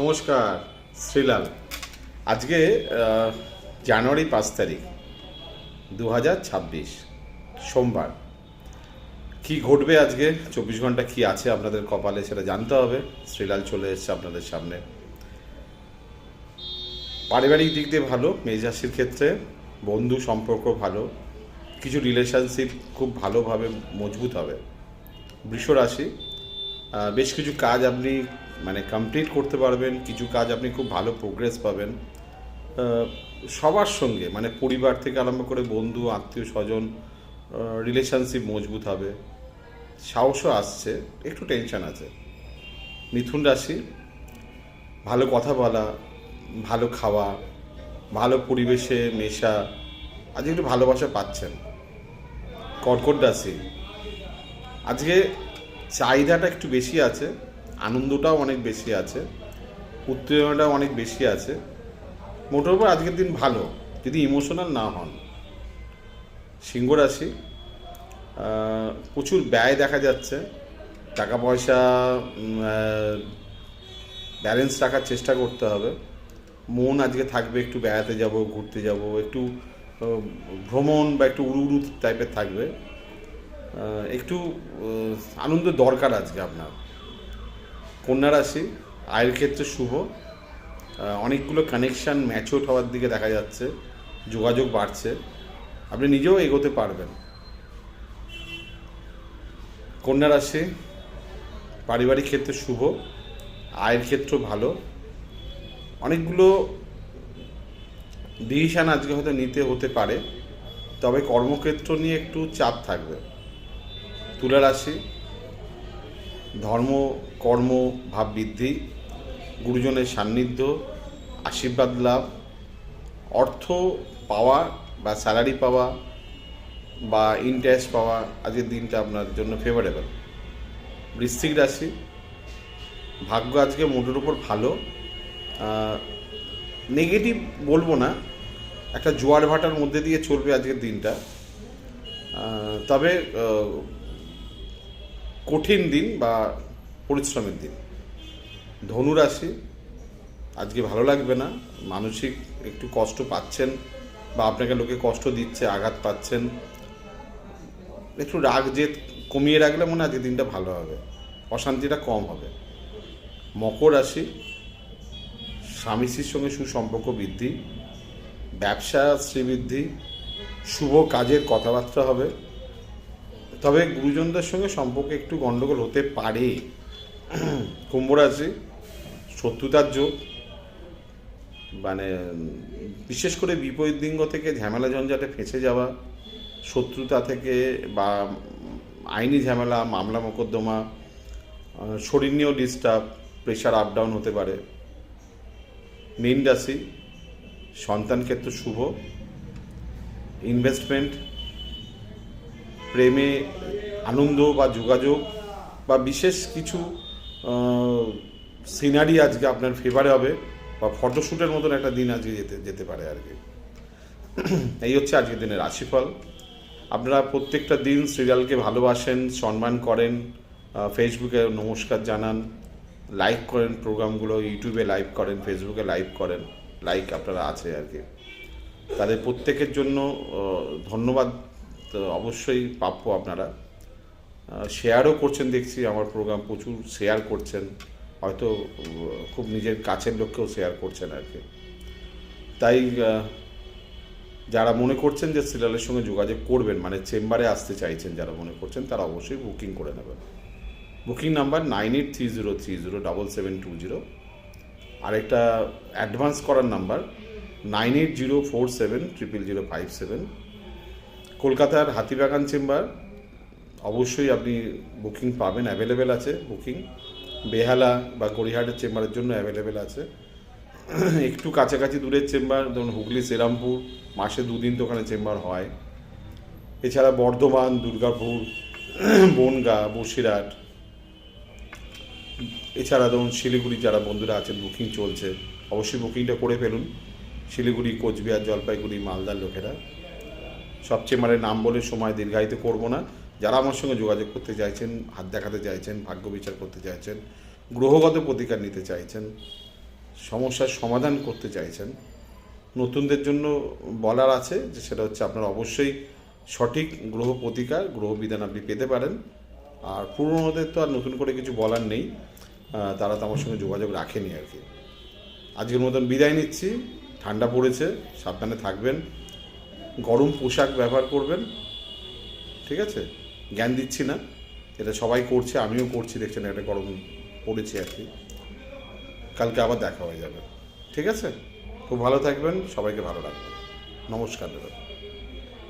নমস্কার, শ্রীলাল। আজকে জানুয়ারি পাঁচ তারিখ দু হাজার ছাব্বিশ, সোমবার। কি ঘটবে আজকে? চব্বিশ ঘণ্টা কি আছে আপনাদের কপালে সেটা জানতে হবে। শ্রীলাল চলে এসছে আপনাদের সামনে। পারিবারিক দিক দিয়ে ভালো মেজাসির ক্ষেত্রে বন্ধু সম্পর্ক ভালো, কিছু রিলেশনশিপ খুব ভালোভাবে মজবুত হবে। বৃষ রাশি বেশ কিছু কাজ আপনি মানে কমপ্লিট করতে পারবেন, কিছু কাজ আপনি খুব ভালো প্রোগ্রেস পাবেন। সবার সঙ্গে মানে পরিবার থেকে আরম্ভ করে বন্ধু, আত্মীয় স্বজন রিলেশনশিপ মজবুত হবে। সাহসও আসছে, একটু টেনশন আছে। মিথুন রাশি, ভালো কথা বলা ভালো খাওয়া, ভালো পরিবেশে মেশা, আজকে একটু ভালোবাসা পাচ্ছেন। কর্কট রাশি, আজকে চাহিদাটা একটু বেশি আছে। আনন্দটাও অনেক বেশি আছে উত্তেজনাটাও অনেক বেশি আছে। মোটের উপর আজকের দিন ভালো যদি ইমোশনাল না হন। সিংহ রাশি প্রচুর ব্যয় দেখা যাচ্ছে টাকা পয়সা ব্যালেন্স রাখার চেষ্টা করতে হবে। মন আজকে থাকবে একটু বেড়াতে যাব ঘুরতে যাব একটু ভ্রমণ বা একটু উড়ু উড়ু টাইপের থাকবে। একটু আহ, আনন্দ দরকার আজকে আপনার। কন্যা রাশি, আয়ের ক্ষেত্রে শুভ। অনেকগুলো কানেকশান ম্যাচওট হওয়ার দিকে দেখা যাচ্ছে, যোগাযোগ বাড়ছে। আপনি নিজেও এগোতে পারবেন। কন্যা রাশি, পারিবারিক ক্ষেত্রে শুভ, আয়ের ক্ষেত্র ভালো। অনেকগুলো ডিসিশান আজকে হয়তো নিতে হতে পারে, তবে কর্মক্ষেত্র নিয়ে একটু চাপ থাকবে। তুলা রাশি ধর্ম, কর্ম ভাব বৃদ্ধি গুরুজনের সান্নিধ্য, আশীর্বাদ লাভ, অর্থ পাওয়া বা স্যালারি পাওয়া বা ইন্টারেস্ট পাওয়া আজকের দিনটা আপনার জন্য ফেভারেবল বৃশ্চিক রাশি, ভাগ্য আজকে মোটের উপর ভালো নেগেটিভ বলব না, একটা জোয়ার ভাটার মধ্যে দিয়ে চলবে আজকের দিনটা। তবে কঠিন দিন বা পরিশ্রমের দিন। ধনুরাশি, আজকে ভালো লাগবে না, মানসিক একটু কষ্ট পাচ্ছেন বা আপনাকে লোকে কষ্ট দিচ্ছে, আঘাত পাচ্ছেন। একটু রাগ জেদ কমিয়ে রাখলে মনে হয় আজকের দিনটা ভালো হবে, অশান্তিটা কম হবে। মকর রাশি, স্বামী স্ত্রীর সঙ্গে সুসম্পর্ক বৃদ্ধি, ব্যবসা শ্রীবৃদ্ধি, শুভ কাজের কথাবার্তা হবে। তবে গুরুজনদের সঙ্গে সম্পর্ক একটু গণ্ডগোল হতে পারে। কুম্ভ রাশি শত্রুতার যোগ মানে বিশেষ করে বিপরীত লিঙ্গ থেকে ঝামেলা ঝঞ্ঝাটে ফেঁসে যাওয়া, শত্রুতা থেকে বা আইনি ঝামেলা, মামলা মোকদ্দমা শরীর নিয়েও ডিস্টার্ব প্রেশার আপ ডাউন হতে পারে। মীন রাশি, সন্তান ক্ষেত্র শুভ। ইনভেস্টমেন্ট প্রেমে আনন্দ বা যোগাযোগ বা বিশেষ কিছু সিনারি আজকে আপনার ফেভারে হবে বা ফটোশ্যুটের মতন একটা দিন আজকে যেতে যেতে পারে আর কি এই হচ্ছে আজকের দিনের রাশিফল। আপনারা প্রত্যেকটা দিন সিরিয়ালকে ভালোবাসেন, সম্মান করেন ফেসবুকে নমস্কার জানান লাইক করেন প্রোগ্রামগুলো ইউটিউবে লাইভ করেন ফেসবুকে লাইভ করেন লাইক আপনারা আছে আর কি তাদের প্রত্যেকের জন্য ধন্যবাদ। তো অবশ্যই প্রাপ্য আপনারা। শেয়ারও করছেন দেখছি, আমার প্রোগ্রাম প্রচুর শেয়ার করছেন। হয়তো খুব নিজের কাছের লোককেও শেয়ার করছেন আর কি। তাই যারা মনে করছেন যে সিরিয়ালের সঙ্গে যোগাযোগ করবেন মানে চেম্বারে আসতে চাইছেন যারা মনে করছেন, তারা অবশ্যই বুকিং করে নেবেন। Booking number nine eight three zero three zero double seven two zero আরেকটা অ্যাডভান্স করার number nine eight zero four seven triple zero five seven কলকাতার হাতিবাগান চেম্বার, অবশ্যই আপনি বুকিং পাবেন অ্যাভেলেবেল আছে বুকিং। বেহালা বা গড়িহাটের চেম্বারের জন্য অ্যাভেলেবেল আছে। একটু কাছাকাছি দূরের চেম্বার ধরুন হুগলি, শ্রীরামপুর, মাসে দুদিন তো ওখানে চেম্বার হয়। এছাড়া বর্ধমান, দুর্গাপুর, বনগা, বসিরহাট, এছাড়া ধরুন শিলিগুড়ি যারা বন্ধুরা আছেন, বুকিং চলছে। অবশ্যই বুকিংটা করে ফেলুন। শিলিগুড়ি, কোচবিহার, জলপাইগুড়ি, মালদার লোকেরা। সব মানে নাম বলে সময় দীর্ঘায়িত করব না। যারা আমার সঙ্গে যোগাযোগ করতে চাইছেন, হাত দেখাতে চাইছেন, ভাগ্য বিচার করতে চাইছেন, গ্রহগত প্রতিকার নিতে চাইছেন, সমস্যার সমাধান করতে চাইছেন, নতুনদের জন্য বলার আছে যে সেটা হচ্ছে আপনারা অবশ্যই সঠিক গ্রহ প্রতিকার, গ্রহ বিধান আপনি পেতে পারেন। আর পুরনোদের তো আর নতুন করে কিছু বলার নেই। তারা তো আমার সঙ্গে যোগাযোগ রাখেনি আর কি। আজকের মতন বিদায় নিচ্ছি। ঠান্ডা পড়েছে, সাবধানে থাকবেন। গরম পোশাক ব্যবহার করবেন। ঠিক আছে? জ্ঞান দিচ্ছি না। এটা সবাই করছে, আমিও করছি, দেখছেন একটা গরম পড়েছি আর কি। কালকে আবার দেখা হয়ে যাবে। ঠিক আছে? খুব ভালো থাকবেন, সবাইকে ভালো রাখবেন। নমস্কার, দাদা।